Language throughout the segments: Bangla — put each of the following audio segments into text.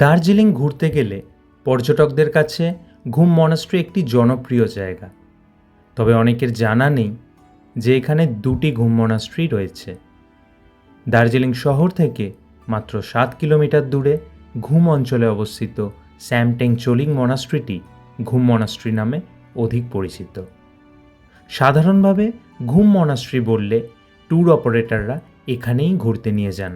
দার্জিলিং ঘুরতে গেলে পর্যটকদের কাছে ঘুম মনাস্ট্রি একটি জনপ্রিয় জায়গা। তবে অনেকের জানা নেই যে এখানে দুটি ঘুম মনাস্ট্রি রয়েছে। দার্জিলিং শহর থেকে মাত্র সাত কিলোমিটার দূরে ঘুম অঞ্চলে অবস্থিত স্যামটেং চোলিং মনাস্ট্রিটি ঘুম মনাস্ট্রি নামে অধিক পরিচিত। সাধারণভাবে ঘুম মনাস্ট্রি বললে ট্যুর অপারেটররা এখানেই ঘুরতে নিয়ে যান।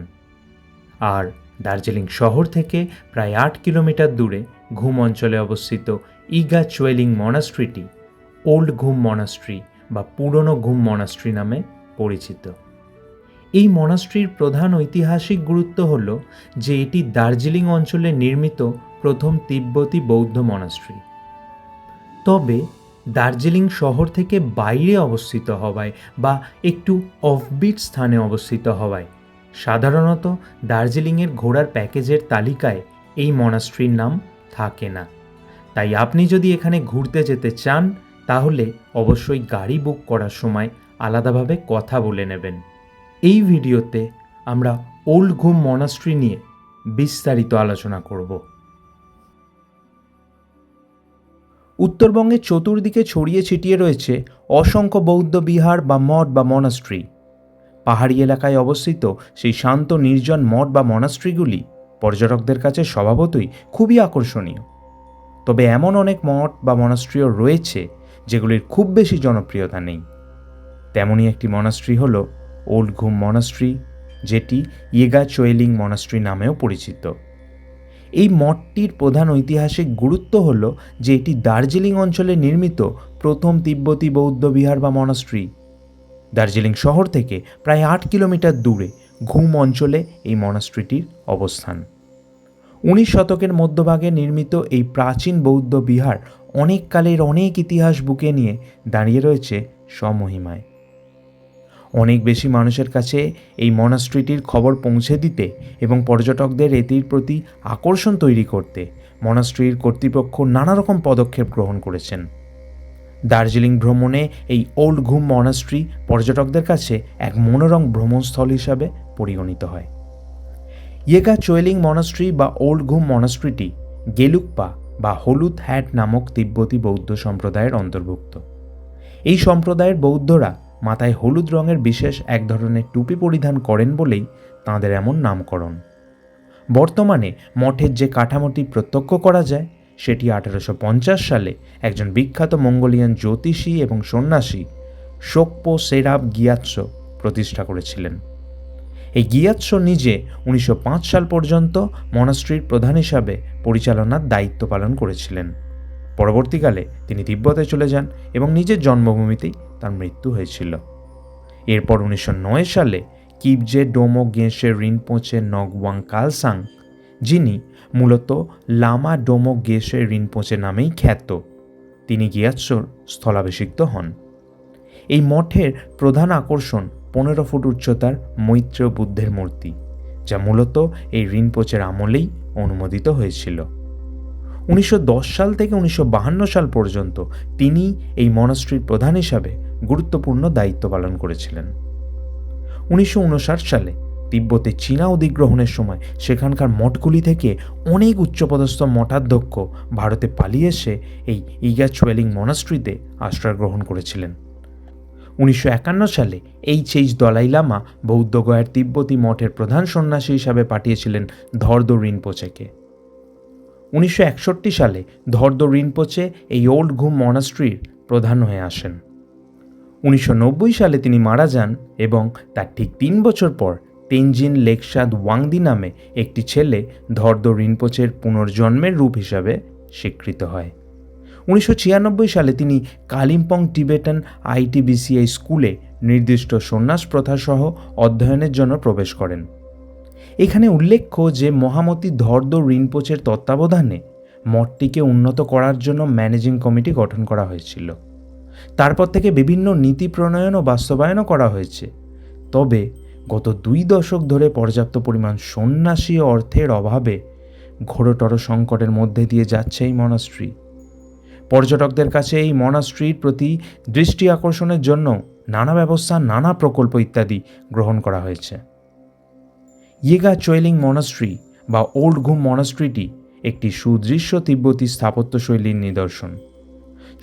আর দার্জিলিং শহর থেকে প্রায় আট কিলোমিটার দূরে ঘুম অঞ্চলে অবস্থিত ইগা চুয়েলিং মনাস্ট্রিটি, ওল্ড ঘুম মনাস্ট্রি বা পুরনো ঘুম মনাস্ট্রি নামে পরিচিত। এই মনাস্ট্রির প্রধান ঐতিহাসিক গুরুত্ব হল যে এটি দার্জিলিং অঞ্চলে নির্মিত প্রথম তিব্বতী বৌদ্ধ মনাস্ট্রি। তবে দার্জিলিং শহর থেকে বাইরে অবস্থিত হওয়ায় বা একটু অফবিট স্থানে অবস্থিত হওয়ায় সাধারণত দার্জিলিংয়ের ঘোরার প্যাকেজের তালিকায় এই মনাস্ট্রির নাম থাকে না। তাই আপনি যদি এখানে ঘুরতে যেতে চান, তাহলে অবশ্যই গাড়ি বুক করার সময় আলাদাভাবে কথা বলে নেবেন। এই ভিডিওতে আমরা ওল্ড ঘুম মনাস্ট্রি নিয়ে বিস্তারিত আলোচনা করব। উত্তরবঙ্গের চতুর্দিকে ছড়িয়ে ছিটিয়ে রয়েছে অসংখ্য বৌদ্ধ বিহার বা মঠ বা মনাস্ট্রি। পাহাড়ি এলাকায় অবস্থিত সেই শান্ত, নির্জন মঠ বা মনাস্ট্রিগুলি পর্যটকদের কাছে স্বভাবতই খুবই আকর্ষণীয়। তবে এমন অনেক মঠ বা মনাস্ট্রিও রয়েছে যেগুলির খুব বেশি জনপ্রিয়তা নেই। তেমনই একটি মনাস্ট্রি হল ওল্ড ঘুম মনাস্ট্রি, যেটি ইয়েগা চোয়েলিং মনাস্ট্রি নামেও পরিচিত। এই মঠটির প্রধান ঐতিহাসিক গুরুত্ব হল যে এটি দার্জিলিং অঞ্চলে নির্মিত প্রথম তিব্বতী বৌদ্ধ বিহার বা মনাস্ট্রি। দার্জিলিং শহর থেকে প্রায় আট কিলোমিটার দূরে ঘুম অঞ্চলে এই মনাস্ট্রিটির অবস্থান। উনিশ শতকের মধ্যভাগে নির্মিত এই প্রাচীন বৌদ্ধ বিহার অনেক কালের অনেক ইতিহাস বুকে নিয়ে দাঁড়িয়ে রয়েছে স্বমহিমায়। অনেক বেশি মানুষের কাছে এই মনাস্ট্রিটির খবর পৌঁছে দিতে এবং পর্যটকদের এটির প্রতি আকর্ষণ তৈরি করতে মনাস্ট্রির কর্তৃপক্ষ নানা রকম পদক্ষেপ গ্রহণ করেছেন। দার্জিলিং ভ্রমণে এই ওল্ড ঘুম মনাস্ট্রি পর্যটকদের কাছে এক মনোরম ভ্রমণস্থল হিসাবে পরিগণিত হয়। ইয়েগা চোয়েলিং মনাস্ট্রি বা ওল্ড ঘুম মনাস্ট্রিটি গেলুকপা বা হলুদ হ্যাট নামক তিব্বতী বৌদ্ধ সম্প্রদায়ের অন্তর্ভুক্ত। এই সম্প্রদায়ের বৌদ্ধরা মাথায় হলুদ রঙের বিশেষ এক ধরনের টুপি পরিধান করেন বলেই তাঁদের এমন নামকরণ। বর্তমানে মঠের যে কাঠামোটি প্রত্যক্ষ করা যায় সেটি আঠারোশো পঞ্চাশ সালে একজন বিখ্যাত মঙ্গোলিয়ান জ্যোতিষী এবং সন্ন্যাসী শোকপো সেরাব গিয়াৎস প্রতিষ্ঠা করেছিলেন। এই গিয়াৎস নিজে উনিশশো পাঁচ সাল পর্যন্ত মনাস্ট্রির প্রধান হিসাবে পরিচালনার দায়িত্ব পালন করেছিলেন। পরবর্তীকালে তিনি তিব্বতে চলে যান এবং নিজের জন্মভূমিতেই তার মৃত্যু হয়েছিল। এরপর উনিশশো নয় সালে কিবজে ডোমো গেঁশে রিনপোচে নগওয়াং কালসাং যিনি মূলত লামা ডোমো গেশে রিনপোচে নামেই খ্যাত। তিনি গিয়াৎসর স্থলাভিষিক্ত হন। এই মঠের প্রধান আকর্ষণ পনেরো ফুট উচ্চতার মৈত্র বুদ্ধের মূর্তি, যা মূলত এই রিনপোচের আমলেই অনুমোদিত হয়েছিল। উনিশশো দশ সাল থেকে উনিশশো সাল পর্যন্ত তিনি এই মনাস্ট্রির প্রধান হিসাবে গুরুত্বপূর্ণ দায়িত্ব পালন করেছিলেন। উনিশশো উনষাট সালে তিব্বতে চীনা অধিগ্রহণের সময় সেখানকার মঠগুলি থেকে অনেক উচ্চপদস্থ মঠাধ্যক্ষ ভারতে পালিয়ে এসে এই ইগা চুয়েলিং মনাস্ট্রিতে আশ্রয় গ্রহণ করেছিলেন। উনিশশো একান্ন সালে এইচ এইচ দলাই লামা বৌদ্ধগয়ার তিব্বতী মঠের প্রধান সন্ন্যাসী হিসাবে পাঠিয়েছিলেন ধর্দ রিনপোচেকে। উনিশশো একষট্টি সালে ধর্দ রিনপোচে এই ওল্ড ঘুম মনাস্ট্রির প্রধান হয়ে আসেন। উনিশশো নব্বই সালে তিনি মারা যান এবং তার ঠিক তিন বছর পর তেনজিন লেকসাদ ওয়াংদি নামে একটি ছেলে ধর্দ রিনপোচের পুনর্জন্মের রূপ হিসাবে স্বীকৃত হয়। উনিশশো ছিয়ানব্বই সালে তিনি কালিম্পং টিবেটান আইটিবিসিআই স্কুলে নির্দিষ্ট সন্ন্যাস প্রথাসহ অধ্যয়নের জন্য প্রবেশ করেন। এখানে উল্লেখ্য যে মহামতি ধর্দ রিনপোচের তত্ত্বাবধানে মঠটিকে উন্নত করার জন্য ম্যানেজিং কমিটি গঠন করা হয়েছিল। তারপর থেকে বিভিন্ন নীতি প্রণয়ন ও বাস্তবায়নও করা হয়েছে। তবে গত দুই দশক ধরে পর্যাপ্ত পরিমাণ সন্ন্যাসী অর্থের অভাবে ঘোরতর সংকটের মধ্যে দিয়ে যাচ্ছে এই মনাস্ট্রি। পর্যটকদের কাছে এই মনাস্ট্রির প্রতি দৃষ্টি আকর্ষণের জন্য নানা ব্যবস্থা, নানা প্রকল্প ইত্যাদি গ্রহণ করা হয়েছে। ইয়েগা চোয়েলিং মনাস্ট্রি বা ওল্ড ঘুম মনাস্ট্রিটি একটি সুদৃশ্য তিব্বতী স্থাপত্যশৈলীর নিদর্শন।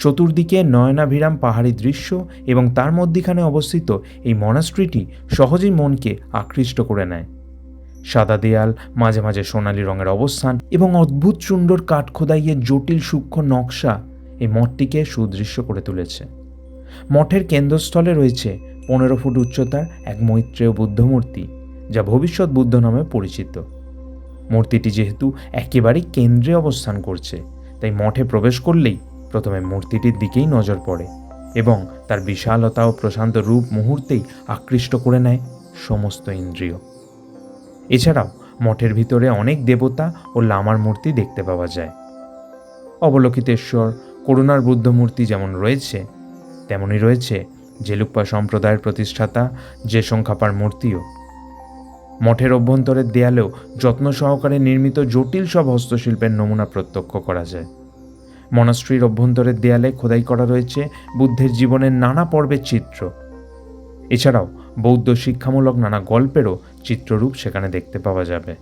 চতুর্দিকে নয়নাভিরাম পাহাড়ি দৃশ্য এবং তার মধ্যিখানে অবস্থিত এই মনাস্ট্রিটি সহজেই মনকে আকৃষ্ট করে নেয়। সাদা দেয়াল, মাঝে মাঝে সোনালি রঙের অবস্থান এবং অদ্ভুত সুন্দর কাঠখোদাইয়ের জটিল সূক্ষ্ম নকশা এই মঠটিকে সুদৃশ্য করে তুলেছে। মঠের কেন্দ্রস্থলে রয়েছে পনেরো ফুট উচ্চতার এক মৈত্রেয় বুদ্ধমূর্তি, যা ভবিষ্যৎ বুদ্ধ নামে পরিচিত। মূর্তিটি যেহেতু একেবারেই কেন্দ্রে অবস্থান করছে, তাই মঠে প্রবেশ করলেই প্রথমে মূর্তিটির দিকেই নজর পড়ে এবং তার বিশালতা ও প্রশান্ত রূপ মুহূর্তেই আকৃষ্ট করে নেয় সমস্ত ইন্দ্রিয়। এছাড়াও মঠের ভিতরে অনেক দেবতা ও লামার মূর্তি দেখতে পাওয়া যায়। অবলোকিতেশ্বর, করুণার বুদ্ধ মূর্তি যেমন রয়েছে, তেমনই রয়েছে জেলুপ্পা সম্প্রদায়ের প্রতিষ্ঠাতা যে সংখ্যাপার মূর্তিও। মঠের অভ্যন্তরের দেয়ালেও যত্ন সহকারে নির্মিত জটিল সব হস্তশিল্পের নমুনা প্রত্যক্ষ করা যায়। মনাস্ট্রির অভ্যন্তরের দেয়ালে খোদাই করা রয়েছে বুদ্ধের জীবনের নানা পর্বের চিত্র। এছাড়াও বৌদ্ধ শিক্ষামূলক নানা গল্পেরও চিত্ররূপ সেখানে দেখতে পাওয়া যাবে।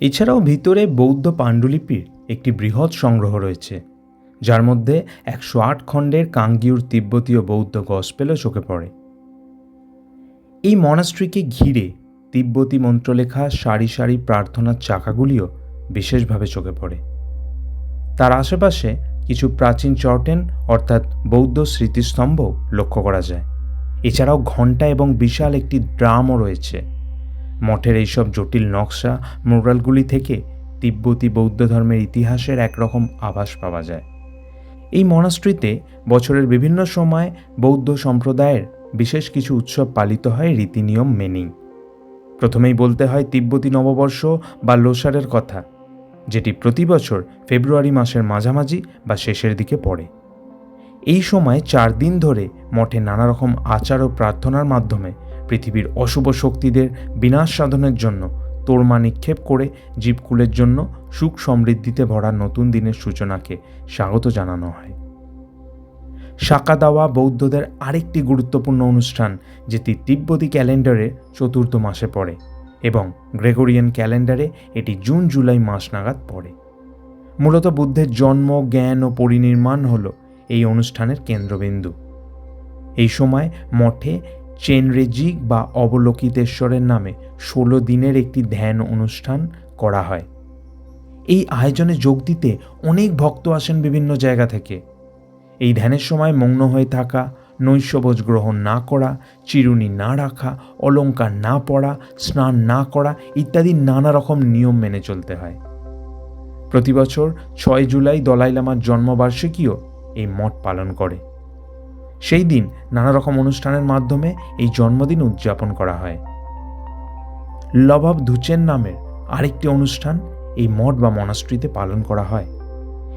এছাড়াও ভিতরে বৌদ্ধ পাণ্ডুলিপির একটি বৃহৎ সংগ্রহ রয়েছে, যার মধ্যে একশো আট খণ্ডের কাঙ্গিউর তিব্বতীয় বৌদ্ধ গসপেলও চোখে পড়ে। এই মনাস্ট্রিকে ঘিরে তিব্বতী মন্ত্রলেখা সারি সারি প্রার্থনার চাকাগুলিও বিশেষভাবে চোখে পড়ে। তার আশেপাশে কিছু প্রাচীন চর্টেন অর্থাৎ বৌদ্ধ স্মৃতিস্তম্ভ লক্ষ্য করা যায়। এছাড়াও ঘণ্টা এবং বিশাল একটি ড্রামও রয়েছে। মঠের এইসব জটিল নকশা মোরালগুলি থেকে তিব্বতী বৌদ্ধ ধর্মের ইতিহাসের একরকম আভাস পাওয়া যায়। এই মনাস্ট্রিতে বছরের বিভিন্ন সময় বৌদ্ধ সম্প্রদায়ের বিশেষ কিছু উৎসব পালিত হয় রীতিনিয়ম মেনেই। প্রথমেই বলতে হয় তিব্বতী নববর্ষ বা লোসারের কথা। যেটি প্রতি বছর ফেব্রুয়ারি মাসের মাঝামাঝি বা শেষের দিকে পড়ে। এই সময় চার দিন ধরে মঠে নানা রকম আচার ও প্রার্থনার মাধ্যমে পৃথিবীর অশুভ শক্তিদের বিনাশ সাধনের জন্য তোরমা নিক্ষেপ করে জীবকুলের জন্য সুখ সমৃদ্ধিতে ভরা নতুন দিনের সূচনাকে স্বাগত জানানো হয়। শাকা দাওয়া বৌদ্ধদের আরেকটি গুরুত্বপূর্ণ অনুষ্ঠান, যেটি তিব্বতী ক্যালেন্ডারে চতুর্থ মাসে পড়ে। এবং গ্রেগরিয়ান ক্যালেন্ডারে এটি জুন জুলাই মাস নাগাদ পড়ে। মূলত বুদ্ধের জন্ম, জ্ঞান ও পরিনির্মাণ হল এই অনুষ্ঠানের কেন্দ্রবিন্দু। এই সময় মঠে চেনরেজিক বা অবলোকিতেশ্বরের নামে ষোলো দিনের একটি ধ্যান অনুষ্ঠান করা হয়। এই আয়োজনে যোগ দিতে অনেক ভক্ত আসেন বিভিন্ন জায়গা থেকে। এই ধ্যানের সময় মগ্ন হয়ে থাকা নৈশভোজ গ্রহণ না করা, চিরুনি না রাখা, অলঙ্কার না পরা, স্নান না করা ইত্যাদি নানা রকম নিয়ম মেনে চলতে হয়। প্রতি বছর ছয় জুলাই দলাই লামার জন্মবার্ষিকীও এই মঠ পালন করে। সেই দিন নানা রকম অনুষ্ঠানের মাধ্যমে এই জন্মদিন উদযাপন করা হয়। লবাব ধুচেন নামের আরেকটি অনুষ্ঠান এই মঠ বা মনাস্ট্রিতে পালন করা হয়।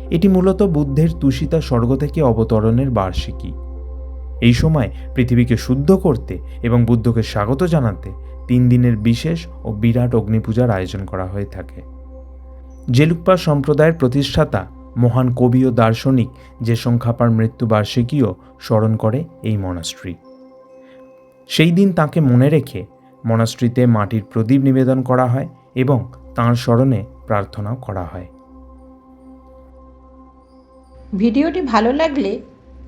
এটি মূলত বুদ্ধের তুষিতা স্বর্গ থেকে অবতরণের বার্ষিকী। এই সময় পৃথিবীকে শুদ্ধ করতে এবং বুদ্ধকে স্বাগত জানাতে তিন দিনের বিশেষ ও বিরাট অগ্নিপূজার আয়োজন করা হয়ে থাকে। জেলুপ্পা সম্প্রদায়ের প্রতিষ্ঠাতা, মহান কবি ও দার্শনিক যে সংখ্যাপার মৃত্যুবার্ষিকীও স্মরণ করে এই মনাস্ট্রি। সেই দিন তাকে মনে রেখে মনাস্ট্রিতে মাটির প্রদীপ নিবেদন করা হয় এবং তাঁর স্মরণে প্রার্থনাও করা হয়। ভিডিওটি ভালো লাগলে